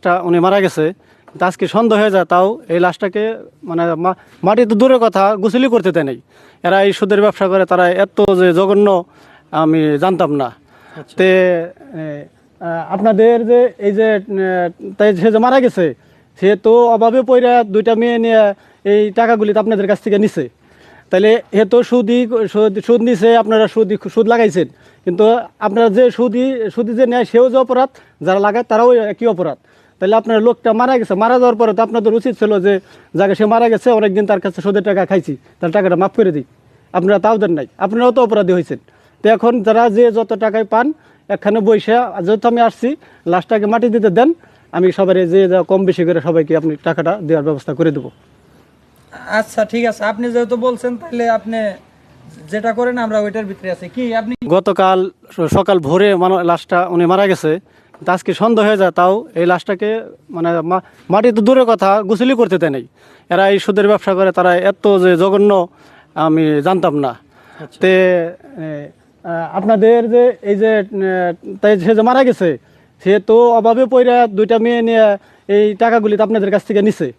লাশটা উনি মারা গেছে। কিন্তু আজকে সন্দেহ হয়ে যায় তাও এই লাশটাকে মানে মাটি তো দূরের কথা গোসলি করতে দেয় নাই। এরা এই সুদের ব্যবসা করে তারা এত যে জঘন্য আমি জানতাম না। তে আপনাদের যে এই যে তাই সে যে মারা গেছে সে তো অভাবে পইরা দুইটা মেয়ে নিয়ে এই টাকাগুলি তো আপনাদের কাছ থেকে নিছে। তাহলে এ তো সুদি সুদ সুদ নিছে আপনারা সুদি সুদ লাগাইছেন। কিন্তু আপনারা যে সুদি সুদি যে নেয় সেও যে অপরাধ যারা লাগায় তারাও একই অপরাধ। তাহলে আপনার লোকটা মারা গেছে মারা যাওয়ার পরে তো আপনাদের উচিত ছিল যে যাকে সে মারা গেছে অনেকদিন তার কাছে সুদের টাকা খাইছি তার টাকাটা মাফ করে দিই। আপনারা তাও দেন নাই আপনারাও তো অপরাধী হয়েছেন। তো এখন যারা যে যত টাকায় পান এখানে বৈশা যেহেতু আমি আসছি লাস্টটাকে মাটি দিতে দেন আমি সবাই যে যা কম বেশি করে সবাইকে আপনি টাকাটা দেওয়ার ব্যবস্থা করে দেবো। আচ্ছা ঠিক আছে। আপনি যেহেতু বলছেন তাহলে আপনি যেটা করেন আমরা ওইটার ভিতরে আছি। কি আপনি গতকাল সকাল ভোরে মানে লাশটা উনি মারা গেছে আজকে সন্দেহ হয়ে যায় তাও এই লাশটাকে মানে মা- মাটি তো দূরের কথা গোসলি করতে দেয় নাই। এরা এই সুদের ব্যবসা করে তারা এত যে জঘন্য আমি জানতাম না। তে আপনাদের যে এই যে তাই সে যে মারা গেছে সে তো অভাবে পইরা দুইটা মেয়ে নিয়ে এই টাকাগুলি তো আপনাদের কাছ থেকে নিছে।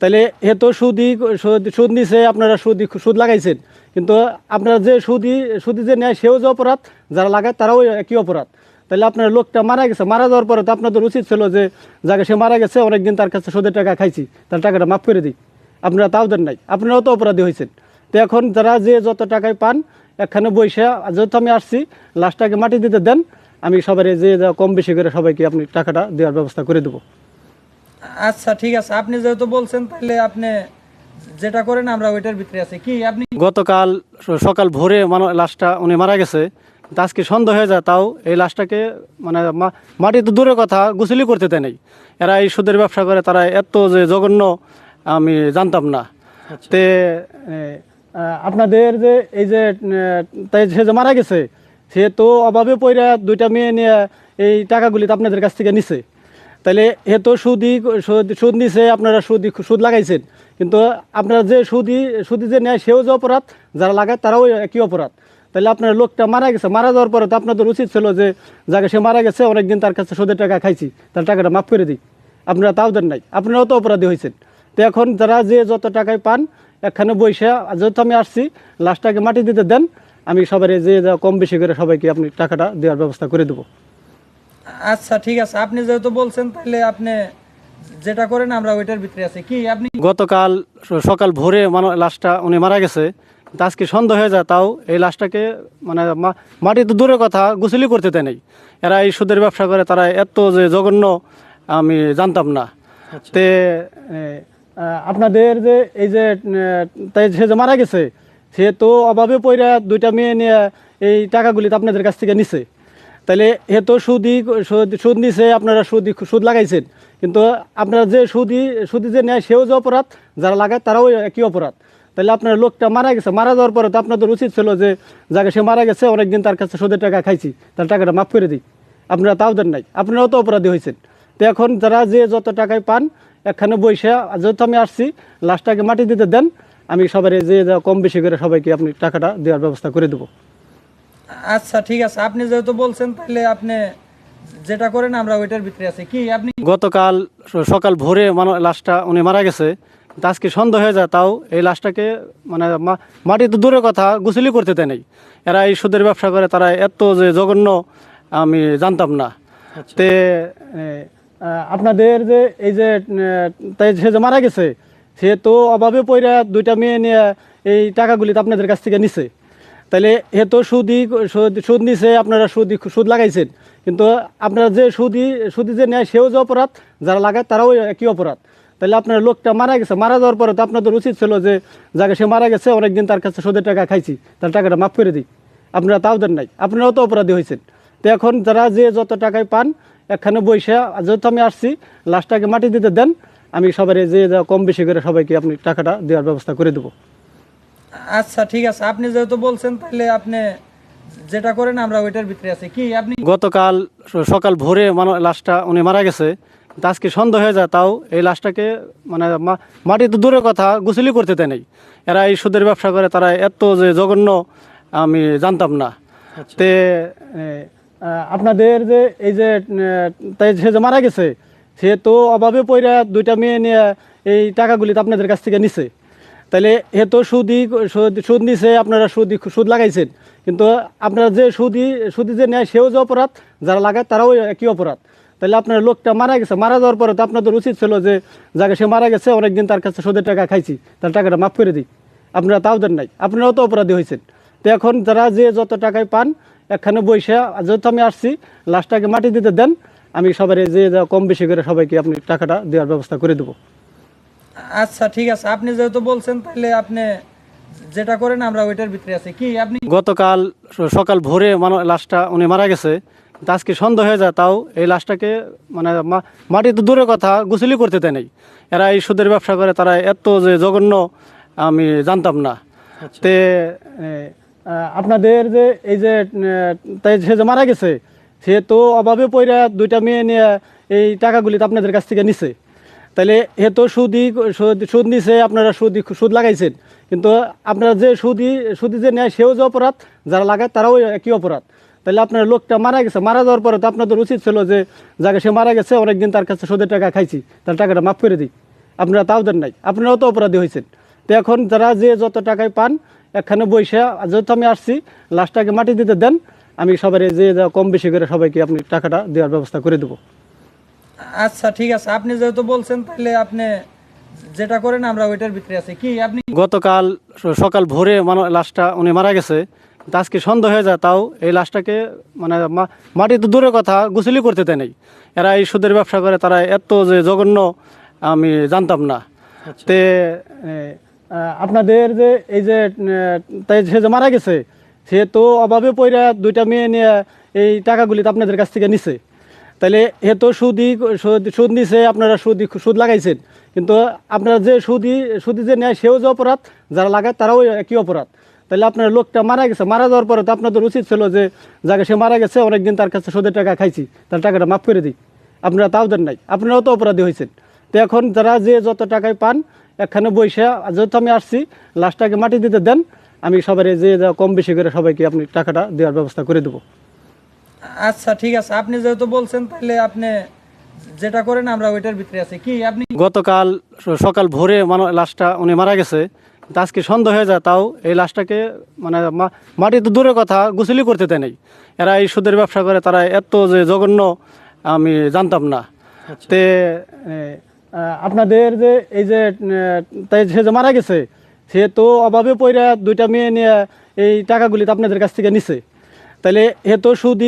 তাহলে এ তো সুদি সুদ সুদ নিছে আপনারা সুদ সুদ লাগাইছেন। কিন্তু আপনারা যে সুদি সুদি যে নেয় সেও যে অপরাধ যারা লাগায় তারাও একই অপরাধ। তাহলে আপনার লোকটা মারা গেছে মারা যাওয়ার পরে তো আপনাদের উচিত ছিল যে যাকে সে মারা গেছে অনেকদিন তার কাছে সুদের টাকা খাইছি তার টাকাটা মাফ করে দিই। আপনারা তাও দেন নাই আপনারাও তো অপরাধী হয়েছেন। তো এখন যারা যে যত টাকায় পান এখানে বৈশা যেহেতু আমি আসছি লাশটাকে মাটি দিতে দেন আমি সবাই যে কম বেশি করে সবাইকে আপনি টাকাটা দেওয়ার ব্যবস্থা করে দেবো। আচ্ছা ঠিক আছে। আপনি যেহেতু বলছেন তাহলে আপনি যেটা করেন আমরা ওইটার ভিতরে আছি। কি আপনি গতকাল সকাল ভোরে মানে লাশটা উনি মারা গেছে। আজকে সন্দেহ হয়ে যায় তাও এই লাশটাকে মানে মাটি তো দূরের কথা গোসলি করতে দেয় নাই। এরা এই সুদের ব্যবসা করে তারা এত যে জঘন্য আমি জানতাম না। তে আপনাদের যে এই যে তাই সে যে মারা গেছে সে তো অভাবে পইরা দুইটা মেয়ে নিয়ে এই টাকাগুলি তো আপনাদের কাছ থেকে নিছে। তাহলে এ তো সুদি সুদ সুদ নিছে আপনারা সুদি সুদ লাগাইছেন। কিন্তু আপনারা যে সুদি সুদি যে নেয় সেও যে অপরাধ যারা লাগায় তারাও একই অপরাধ। তাহলে আপনার লোকটা মারা গেছে মারা যাওয়ার পরে তো আপনাদের উচিত ছিল যে যাকে সে মারা গেছে অনেকদিন তার কাছে সুদের টাকা খাইছি তার টাকাটা মাফ করে দিই। আপনারা তাও দেন নাই। আপনারাও তো অপরাধী হয়েছেন। তো এখন যারা যে যত টাকায় পান এখানে বৈশা যেহেতু আমি আসছি লাশটাকে মাটি দিতে দেন আমি সবাই যে যা কম বেশি করে সবাইকে আপনি টাকাটা দেওয়ার ব্যবস্থা করে দেবো। আচ্ছা ঠিক আছে। আপনি যেহেতু বলছেন তাহলে আপনি যেটা করেন আমরা ওইটার ভিতরে আছি। কি আপনি গতকাল সকাল ভোরে মানে লাশটা উনি মারা গেছে। আজকে সন্দেহ হয়ে যায় তাও এই লাশটাকে মানে মা- মাটি তো দূরের কথা গোসলি করতে দেয় নাই। এরা এই সুদের ব্যবসা করে তারা এত যে জঘন্য আমি জানতাম না। তে আপনাদের যে এই যে তাই সে যে মারা গেছে সে তো অভাবে পইরা দুইটা মেয়ে নিয়ে এই টাকাগুলি তো আপনাদের কাছ থেকে নিছে। তাহলে এ তো সুদি সুদ সুদ নিছে আপনারা সুদি সুদ লাগাইছেন। কিন্তু আপনারা যে সুদি সুদি যে নেয় সেও যে অপরাধ যারা লাগায় তারাও একই অপরাধ। তাহলে আপনার লোকটা মারা গেছে মারা যাওয়ার পরে তো আপনাদের উচিত ছিল যে যাকে সে মারা গেছে অনেকদিন তার কাছে সুদের টাকা খাইছি তার টাকাটা মাফ করে দিই। আপনারা তাও দেন নাই আপনারাও তো অপরাধী হয়েছেন। তো এখন যারা যে যত টাকায় পান এখানে বৈশা যেহেতু আমি আসছি লাশটাকে মাটি দিতে দেন আমি সবাই যে যা কম বেশি করে সবাইকে আপনি টাকাটা দেওয়ার ব্যবস্থা করে দেবো। আচ্ছা ঠিক আছে। আপনি যেহেতু বলছেন তাহলে আপনি যেটা করেন আমরা ওইটার ভিতরে আছি। কি আপনি গতকাল সকাল ভোরে মানে লাশটা উনি মারা গেছে। আজকে সন্দেহ হয়ে যায় তাও এই লাশটাকে মানে মা- মাটি তো দূরের কথা গোসলি করতে দেয় নাই। এরা এই সুদের ব্যবসা করে তারা এত যে জঘন্য আমি জানতাম না। তে আপনাদের যে এই যে তাই সে যে মারা গেছে সে তো অভাবে পইরা দুইটা মেয়ে নিয়ে এই টাকাগুলি তো আপনাদের কাছ থেকে নিছে। তাহলে এ তো সুদি সুদ সুদ নিছে আপনারা সুদি সুদ লাগাইছেন। কিন্তু আপনারা যে সুদি সুদি যে নেয় সেও যে অপরাধ যারা লাগায় তারাও একই অপরাধ। তাহলে আপনার লোকটা মারা গেছে মারা যাওয়ার পরে তো আপনাদের উচিত ছিল যে যাকে সে মারা গেছে অনেকদিন তার কাছে সুদের টাকা খাইছি তার টাকাটা মাফ করে দিই। আপনারা তাও দেন নাই। আপনারাও তো অপরাধী হয়েছেন। তো এখন যারা যে যত টাকায় পান এখানে বৈশা যেহেতু আমি আসছি লাশটাকে মাটি দিতে দেন আমি সবাই যে যা কম বেশি করে সবাইকে আপনি টাকাটা দেওয়ার ব্যবস্থা করে দেবো। আচ্ছা ঠিক আছে। আপনি যেহেতু বলছেন তাহলে আপনি যেটা করেন আমরা ওইটার ভিতরে আছি। কি আপনি গতকাল সকাল ভোরে মানে লাশটা উনি মারা গেছে। আজকে সন্দেহ হয়ে যায় তাও এই লাশটাকে মানে মা- মাটি তো দূরের কথা গোসলি করতে দেয় নাই। এরা এই সুদের ব্যবসা করে তারা এত যে জঘন্য আমি জানতাম না। তে আপনাদের যে এই যে তাই সে যে মারা গেছে সে তো অভাবে পইরা দুইটা মেয়ে নিয়ে এই টাকাগুলি তো আপনাদের কাছ থেকে নিছে। তাহলে হে তো সুদই সুদ- সুদ নিছে আপনারা সুদ সুদ লাগাইছেন। কিন্তু আপনারা যে সুদি সুদি যে নেয় সেও যে অপরাধ যারা লাগায় তারাও একই অপরাধ। তাহলে আপনার লোকটা মারা গেছে মারা যাওয়ার পরে তো আপনাদের উচিত ছিল যে যাকে সে মারা গেছে অনেকদিন তার কাছে সুদের টাকা খাইছি তার টাকাটা মাফ করে দিই। আপনারা তাও দেন নাই আপনারাও তো অপরাধী হয়েছেন। তো এখন যারা যে যত টাকায় পান এখানে বৈশা যেহেতু আমি আসছি লাস্টটাকে মাটি দিতে দেন আমি সবাই যে কম বেশি করে সবাইকে আপনি টাকাটা দেওয়ার ব্যবস্থা করে দেবো। আচ্ছা ঠিক আছে। আপনি যেহেতু বলছেন তাহলে আপনি যেটা করেন আমরা ওইটার ভিতরে আছি। কি আপনি গতকাল সকাল ভোরে মানে লাশটা উনি মারা গেছে। আজকে সন্দেহ হয়ে যায় তাও এই লাশটাকে মানে মাটি তো দূরের কথা গুছলি করতে দেয় নাই। এরা এই সুদের ব্যবসা করে তারা এত যে জঘন্য আমি জানতাম না। তে আপনাদের যে এই যে তাই সে যে মারা গেছে সে তো অভাবে পইরা দুইটা মেয়ে নিয়ে এই টাকাগুলি তো আপনাদের কাছ থেকে নিছে। তাহলে হে তো সুদি সুদ সুদ নিছে আপনারা সুদি সুদ লাগাইছেন। কিন্তু আপনারা যে সুদি সুদি যে নেয় সেও যে অপরাধ যারা লাগায় তারাও একই অপরাধ। তাহলে আপনার লোকটা মারা গেছে মারা যাওয়ার পরে তো আপনাদের উচিত ছিল যে যাকে সে মারা গেছে অনেকদিন তার কাছে সুদের টাকা খাইছি তার টাকাটা মাফ করে দিই। আপনারা তাও দেন নাই আপনারাও তো অপরাধী হয়েছেন। তো এখন যারা যে যত টাকায় পান এখানে বৈশা যেহেতু আমি আসছি লাস্টটাকে মাটি দিতে দেন আমি সবাই যে যা কম বেশি করে সবাইকে আপনি টাকাটা দেওয়ার ব্যবস্থা করে দেবো। আচ্ছা ঠিক আছে। আপনি যেহেতু বলছেন তাহলে আপনি যেটা করেন আমরা ওইটার ভিতরে আছি। কি আপনি গতকাল সকাল ভোরে মানে লাশটা উনি মারা গেছে। আজকে সন্দেহ হয়ে যায় তাও এই লাশটাকে মানে মা- মাটি তো দূরের কথা গুছলি করতে দেয় নাই। এরা এই সুদের ব্যবসা করে তারা এত যে জঘন্য আমি জানতাম না। তে আপনাদের যে এই যে তাই সে যে মারা গেছে সে তো অভাবে পইরা দুইটা মেয়ে নিয়ে এই টাকাগুলি তো আপনাদের কাছ থেকে নিছে। তাহলে হে তো সুদি সুদ সুদ নিছে আপনারা সুদ সুদ লাগাইছেন। কিন্তু আপনারা যে সুদি সুদি যে নেয় সেও যে অপরাধ যারা লাগায় তারাও একই অপরাধ। তাহলে আপনার লোকটা মারা গেছে। মারা যাওয়ার পরে তো আপনাদের উচিত ছিল যে যাকে সে মারা গেছে অনেকদিন তার কাছে সুদের টাকা খাইছি তার টাকাটা মাফ করে দিই। আপনারা তাও দেন নাই। আপনারাও তো অপরাধী হয়েছেন। তো এখন যারা যে যত টাকায় পান এখানে বৈশা যেহেতু আমি আসছি লাস্টটাকে মাটি দিতে দেন আমি সবাই যে যা কম বেশি করে সবাইকে আপনি টাকাটা দেওয়ার ব্যবস্থা করে দেবো। আচ্ছা ঠিক আছে। আপনি যেহেতু বলছেন তাহলে আপনি যেটা করেন আমরা ওইটার ভিতরে আছি। কি আপনি গতকাল সকাল ভোরে মানে লাশটা উনি মারা গেছে। আজকে সন্দেহ হয়ে যায় তাও এই লাশটাকে মানে মা- মাটি তো দূরের কথা গুছলি করতে দেয় নাই। এরা এই সুদের ব্যবসা করে তারা এত যে জঘন্য আমি জানতাম না। তে আপনাদের যে এই যে তাই সে যে মারা গেছে সে তো অভাবে পইরা দুইটা মেয়ে নিয়ে এই টাকাগুলি তো আপনাদের কাছ থেকে নিছে। তাহলে হে তো সুদ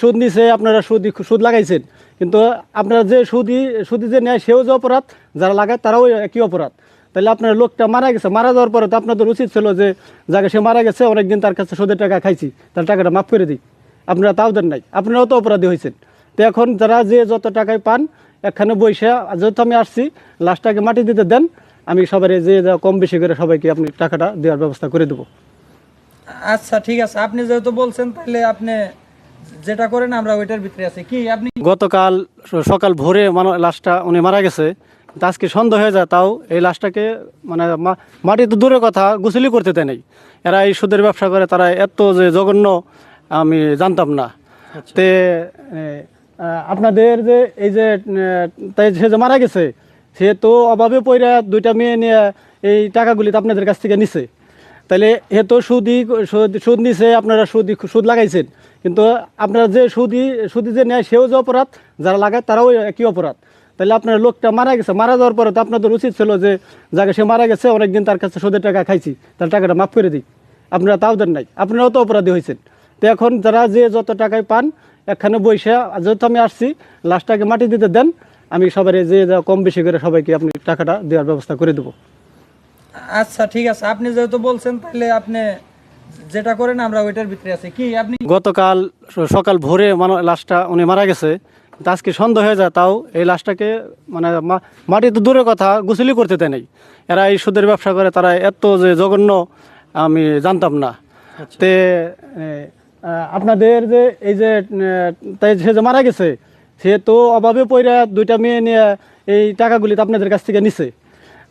সুদ নিছে আপনারা সুদি সুদ লাগাইছেন। কিন্তু আপনারা যে সুদি সুদি যে নেয় সেও যে অপরাধ যারা লাগায় তারাও একই অপরাধ। তাহলে আপনার লোকটা মারা গেছে মারা যাওয়ার পরে তো আপনাদের উচিত ছিল যে যাকে সে মারা গেছে অনেকদিন তার কাছে সুদের টাকা খাইছি তার টাকাটা মাফ করে দিই। আপনারা তাও দেন নাই। আপনারাও তো অপরাধী হয়েছেন। তো এখন যারা যে যত টাকায় পান এখানে বৈশা যেহেতু আমি আসছি লাস্টটাকে মাটি দিতে দেন আমি সবাই যে যা কম বেশি করে সবাইকে আপনি টাকাটা দেওয়ার ব্যবস্থা করে দেবো। আচ্ছা ঠিক আছে। আপনি যেহেতু বলছেন তাহলে আপনি যেটা করেন আমরা ওইটার ভিতরে আছি। কি আপনি গতকাল সকাল ভোরে মানে লাশটা উনি মারা গেছে। আজকে সন্দেহ হয়ে যায় তাও এই লাশটাকে মানে মা- মাটি তো দূরের কথা গুছলি করতে দেয় নাই। এরা এই সুদের ব্যবসা করে তারা এত যে জঘন্য আমি জানতাম না। তে আপনাদের যে এই যে তাই সে যে মারা গেছে সে তো অভাবে পইরা দুইটা মেয়ে নিয়ে এই টাকাগুলি তো আপনাদের কাছ থেকে নিছে। তাহলে হে তো সুদি সুদ সুদ নিছে আপনারা সুদি সুদ লাগাইছেন। কিন্তু আপনারা যে সুদি সুদি যে নেয় সেও যে অপরাধ যারা লাগায় তারাও একই অপরাধ। তাহলে আপনার লোকটা মারা গেছে মারা যাওয়ার পরে তো আপনাদের উচিত ছিল যে যাকে সে মারা গেছে অনেকদিন তার কাছে সুদের টাকা খাইছি তার টাকাটা মাফ করে দিই। আপনারা তাও দেন নাই আপনারাও তো অপরাধী হয়েছেন। তো এখন যারা যে যত টাকায় পান এখানে বৈশা যেহেতু আমি আসছি লাস্টটাকে মাটি দিতে দেন আমি সবাই যে যা কম বেশি করে সবাইকে আপনি টাকাটা দেওয়ার ব্যবস্থা করে দেবো। আচ্ছা ঠিক আছে। আপনি যেহেতু বলছেন তাহলে আপনি যেটা করেন আমরা ওইটার ভিতরে আছি। কি আপনি গতকাল সকাল ভোরে মানে লাশটা উনি মারা গেছে। আজকে সন্দেহ হয়ে যায় তাও এই লাশটাকে মানে মা- মাটি তো দূরের কথা গুছলি করতে দেয় নাই। এরা এই সুদের ব্যবসা করে তারা এত যে জঘন্য আমি জানতাম না। তে আপনাদের যে এই যে তাই সে যে মারা গেছে সে তো অভাবে পইরা দুইটা মেয়ে নিয়ে এই টাকাগুলি তো আপনাদের কাছ থেকে নিছে।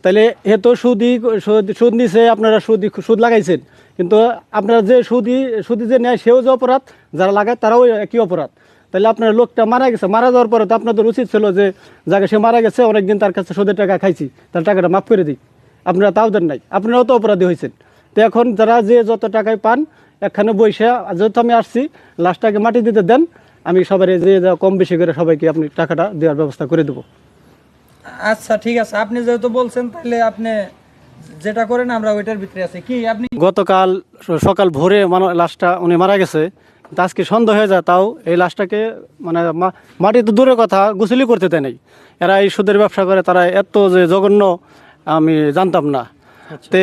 তাহলে হে তো সুদি সুদ সুদ নিছে আপনারা সুদ সুদ লাগাইছেন। কিন্তু আপনারা যে সুদি সুদি যে নেয় সেও যে অপরাধ যারা লাগায় তারাও একই অপরাধ। তাহলে আপনার লোকটা মারা গেছে মারা যাওয়ার পরে তো আপনাদের উচিত ছিল যে যাকে সে মারা গেছে অনেকদিন তার কাছে সুদের টাকা খাইছি তার টাকাটা মাফ করে দিই। আপনারা তাও দেন নাই আপনারাও তো অপরাধী হয়েছেন। তো এখন যারা যে যত টাকায় পান এখানে বসে যেহেতু আমি আসছি লাস্টটাকে মাটি দিতে দেন আমি সবাই যে কম বেশি করে সবাইকে আপনি টাকাটা দেওয়ার ব্যবস্থা করে দেবো। আচ্ছা ঠিক আছে। আপনি যেহেতু বলছেন তাহলে আপনি যেটা করেন আমরা ওইটার ভিতরে আছি। কি আপনি গতকাল সকাল ভোরে মানে লাশটা উনি মারা গেছে। কিন্তু আজকে সন্দেহ হয়ে যায় তাও এই লাশটাকে মানে মাটি তো দূরের কথা গোসলি করতে দেয় নাই। এরা এই সুদের ব্যবসা করে তারা এত যে জঘন্য আমি জানতাম না। তে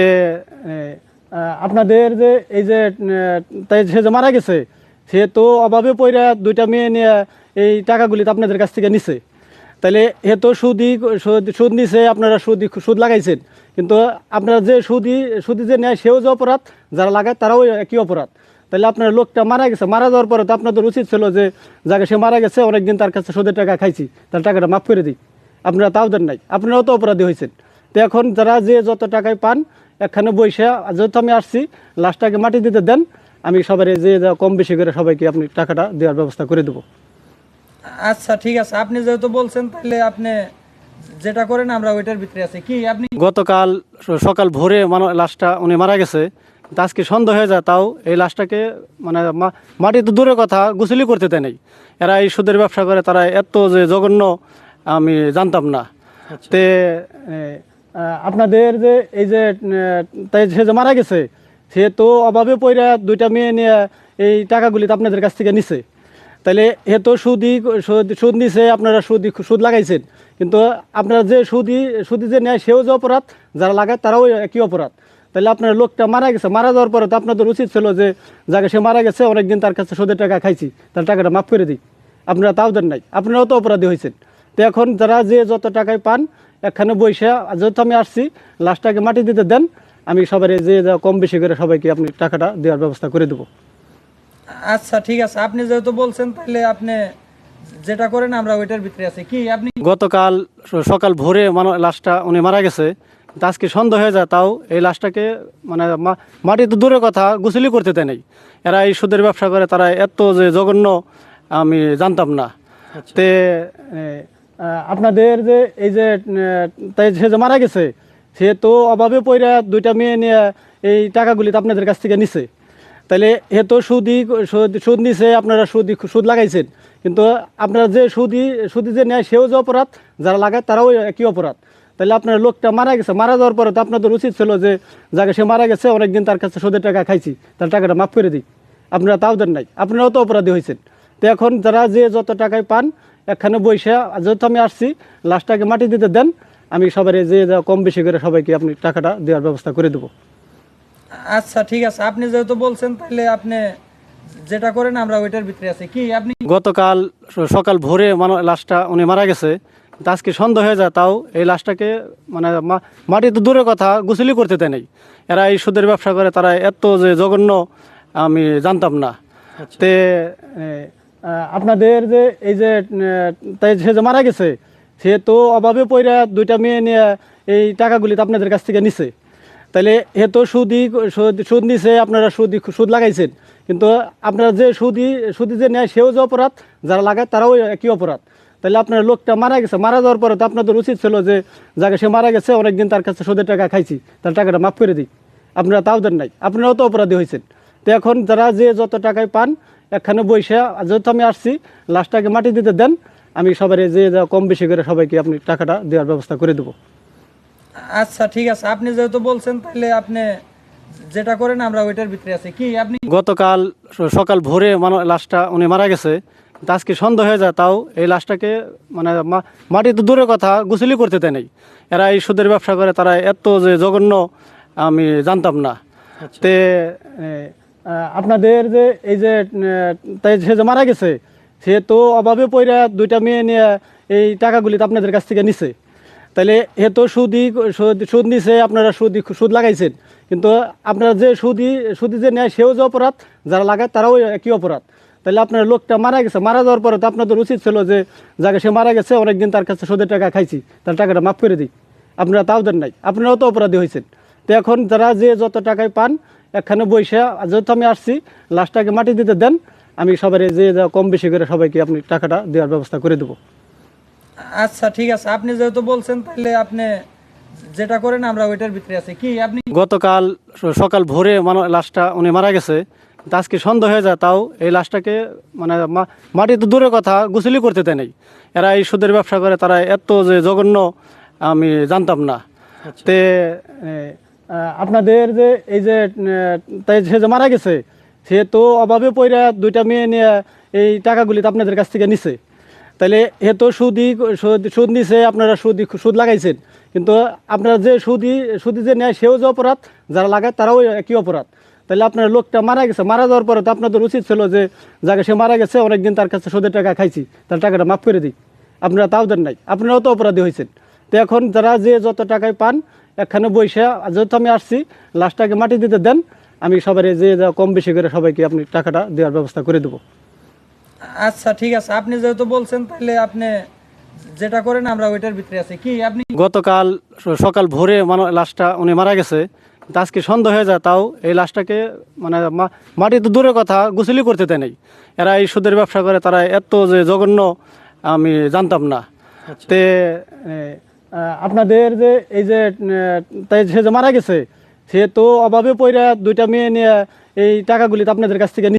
আপনাদের যে এই যে তাই সে যে মারা গেছে সে তো অভাবে পইরা দুইটা মেয়ে নিয়ে এই টাকাগুলি তো আপনাদের কাছ থেকে নিছে। তাহলে এ তো সুদি সুদ সুদ নিছে আপনারা সুদ সুদ লাগাইছেন। কিন্তু আপনারা যে সুদি সুদি যে নেয় সেও যে অপরাধ যারা লাগায় তারাও একই অপরাধ। তাহলে আপনার লোকটা মারা গেছে মারা যাওয়ার পরে তো আপনাদের উচিত ছিল যে যাকে সে মারা গেছে অনেকদিন তার কাছে সুদের টাকা খাইছি তার টাকাটা মাফ করে দিই। আপনারা তাও দেন নাই। আপনারাও তো অপরাধী হয়েছেন। তো এখন যারা যে যত টাকায় পান এখানে বসে যেহেতু আমি আসছি লাস্টটাকে মাটি দিতে দেন আমি সবাই যে কম বেশি করে সবাইকে আপনি টাকাটা দেওয়ার ব্যবস্থা করে দেবো। আচ্ছা ঠিক আছে। আপনি যেহেতু বলছেন তাহলে আপনি যেটা করেন আমরা ওইটার ভিতরে আছি। কি আপনি গতকাল সকাল ভোরে মানে লাশটা উনি মারা গেছে। আজকে সন্দেহ হয়ে যায় তাও এই লাশটাকে মানে মাটি তো দূরের কথা গোসলি করতে দেয় নাই। এরা এই সুদের ব্যবসা করে তারা এত যে জঘন্য আমি জানতাম না। তে আপনাদের যে এই যে তাই সে যে মারা গেছে সে তো অভাবে পইরা দুইটা মেয়ে নিয়ে এই টাকাগুলি তো আপনাদের কাছ থেকে নিছে। তাহলে এ তো সুদি সুদ সুদ নিছে আপনারা সুদি সুদ লাগাইছেন। কিন্তু আপনারা যে সুদি সুদি যে নেয় সেও যে অপরাধ যারা লাগায় তারাও একই অপরাধ। তাহলে আপনার লোকটা মারা গেছে মারা যাওয়ার পরে তো আপনাদের উচিত ছিল যে যাকে সে মারা গেছে অনেকদিন তার কাছে সুদের টাকা খাইছি তার টাকাটা মাফ করে দিই। আপনারা তাও দেন নাই আপনারাও তো অপরাধী হয়েছেন। তো এখন যারা যে যত টাকায় পান এখানে বসে যেহেতু আমি আসছি লাস্টটাকে মাটি দিতে দেন আমি সবাই যে যা কম বেশি করে সবাইকে আপনি টাকাটা দেওয়ার ব্যবস্থা করে দেবো। আচ্ছা ঠিক আছে। আপনি যেহেতু বলছেন তাহলে আপনি যেটা করেন আমরা ওইটার ভিতরে আছি। কি আপনি গতকাল সকাল ভোরে মানে লাশটা উনি মারা গেছে আজকে সন্দেহ হয়ে যায় তাও এই লাশটাকে মানে মা- মাটি তো দূরের কথা গোসলি করতে দেয় নাই। এরা এই সুদের ব্যবসা করে তারা এত যে জঘন্য আমি জানতাম না। তে আপনাদের যে এই যে তাই সে যে মারা গেছে সে তো অভাবে পইরা দুইটা মেয়ে নিয়ে এই টাকাগুলি তো আপনাদের কাছ থেকে নিছে। তাহলে এ তো সুদি সুদ সুদ নিছে আপনারা সুদ সুদ লাগাইছেন। কিন্তু আপনারা যে সুদি সুদি যে নেয় সেও যে অপরাধ যারা লাগায় তারাও একই অপরাধ। তাহলে আপনার লোকটা মারা গেছে মারা যাওয়ার পরে তো আপনাদের উচিত ছিল যে যাকে সে মারা গেছে অনেকদিন তার কাছে সুদের টাকা খাইছি তার টাকাটা মাফ করে দিই। আপনারা তাও দেন নাই আপনারাও তো অপরাধী হয়েছেন। তো এখন যারা যে যত টাকায় পান এখানে বসে যেহেতু আমি আসছি লাস্টটাকে মাটি দিতে দেন আমি সবাই যে যা কম বেশি করে সবাইকে আপনি টাকাটা দেওয়ার ব্যবস্থা করে দেবো। আচ্ছা ঠিক আছে। আপনি যেহেতু বলছেন তাহলে আপনি যেটা করেন আমরা ওইটার ভিতরে আছি। কি আপনি গতকাল সকাল ভোরে মানে লাশটা উনি মারা গেছে। আজকে সন্দেহ হয়ে যায় তাও এই লাশটাকে মানে মাটি তো দূরের কথা গোসলি করতে দেয় নাই। এরা এই সুদের ব্যবসা করে তারা এত যে জঘন্য আমি জানতাম না। তে আপনাদের যে এই যে তাই সে যে মারা গেছে সে তো অভাবে পইরা দুইটা মেয়ে নিয়ে এই টাকাগুলি তো আপনাদের কাছ থেকে নিছে। তাহলে এ তো সুদি সুদ সুদ নিছে আপনারা সুদি সুদ লাগাইছেন। কিন্তু আপনারা যে সুদি সুদি যে নেয় সেও যে অপরাধ যারা লাগায় তারাও একই অপরাধ। তাহলে আপনার লোকটা মারা গেছে মারা যাওয়ার পরে তো আপনাদের উচিত ছিল যে যাকে সে মারা গেছে অনেকদিন তার কাছে সুদের টাকা খাইছি তার টাকাটা মাফ করে দিই। আপনারা তাও দেন নাই। আপনারাও তো অপরাধী হয়েছেন। তো এখন যারা যে যত টাকায় পান এখানে বসে যেহেতু আমি আসছি লাস্টটাকে মাটি দিতে দেন আমি সবাই যে কম বেশি করে সবাইকে আপনি টাকাটা দেওয়ার ব্যবস্থা করে দেবো। আচ্ছা ঠিক আছে। আপনি যেহেতু বলছেন তাহলে আপনি যেটা করেন আমরা ওইটার ভিতরে আছি। কি আপনি গতকাল সকাল ভোরে মানে লাশটা উনি মারা গেছে আজকে সন্দেহ হয়ে যায় তাও এই লাশটাকে মানে মা- মাটি তো দূরের কথা গোসলি করতে দেয় নাই। এরা এই সুদের ব্যবসা করে তারা এত যে জঘন্য আমি জানতাম না। তে আপনাদের যে এই যে তাই সে যে মারা গেছে সে তো অভাবে পইরা দুইটা মেয়ে নিয়ে এই টাকাগুলি তো আপনাদের কাছ থেকে নিছে। তাহলে এ তো সুদি সুদ সুদ নিছে আপনারা সুদি সুদ লাগাইছেন। কিন্তু আপনারা যে সুদি সুদি যে নেয় সেও যে অপরাধ যারা লাগায় তারাও একই অপরাধ। তাহলে আপনার লোকটা মারা গেছে মারা যাওয়ার পরে তো আপনাদের উচিত ছিল যে যাকে সে মারা গেছে অনেকদিন তার কাছে সুদের টাকা খাইছি তার টাকাটা মাফ করে দিই। আপনারা তাও দেন নাই আপনারাও তো অপরাধী হয়েছেন। তো এখন যারা যে যত টাকায় পান এখানে বসে যেহেতু আমি আসছি লাস্টটাকে মাটি দিতে দেন আমি সবার যে যা কম বেশি করে সবাইকে আপনি টাকাটা দেওয়ার ব্যবস্থা করে দেবো। আচ্ছা ঠিক আছে। আপনি যেহেতু বলছেন তাহলে আপনি যেটা করেন আমরা ওইটার ভিতরে আছি। কি আপনি গতকাল সকাল ভোরে মানে লাশটা উনি মারা গেছে। আজকে সন্দেহ হয়ে যায় তাও এই লাশটাকে মানে মা- মাটি তো দূরের কথা গোসলি করতে দেয় নাই। এরা এই সুদের ব্যবসা করে তারা এত যে জঘন্য আমি জানতাম না। তে আপনাদের যে এই যে তাই সে যে মারা গেছে সে তো অভাবে পইরা দুইটা মেয়ে নিয়ে এই টাকাগুলি তো আপনাদের কাছ থেকে নিছে। তাহলে এ তো সুদি সুদ সুদ নিছে আপনারা সুদ সুদ লাগাইছেন। কিন্তু আপনারা যে সুদি সুদি যে নেয় সেও যে অপরাধ যারা লাগায় তারাও একই অপরাধ। তাহলে আপনার লোকটা মারা গেছে মারা যাওয়ার পরে তো আপনাদের উচিত ছিল যে যাকে সে মারা গেছে অনেকদিন তার কাছে সুদের টাকা খাইছি তার টাকাটা মাফ করে দিই। আপনারা তাও দেন নাই। আপনারাও তো অপরাধী হয়েছেন। তো এখন যারা যে যত টাকায় পান এখানে বসে যেহেতু আমি আসছি লাশটাকে মাটি দিতে দেন আমি সবার যে কম বেশি করে সবাইকে আপনি টাকাটা দেওয়ার ব্যবস্থা করে দেবো। আচ্ছা ঠিক আছে। আপনি যেহেতু বলছেন তাহলে আপনি যেটা করেন আমরা ওইটার ভিতরে আছি। কি আপনি গতকাল সকাল ভোরে মানে লাশটা উনি মারা গেছে। আজকে সন্দেহ হয়ে যায় তাও এই লাশটাকে মানে মাটি তো দূরের কথা গুছলি করতে দেয় নাই। এরা এই সুদের ব্যবসা করে তারা এত যে জঘন্য আমি জানতাম না। তে আপনাদের যে এই যে তাই সে যে মারা গেছে সে তো অভাবে পইরা দুইটা মেয়ে নিয়ে এই টাকাগুলি তো আপনাদের কাছ থেকে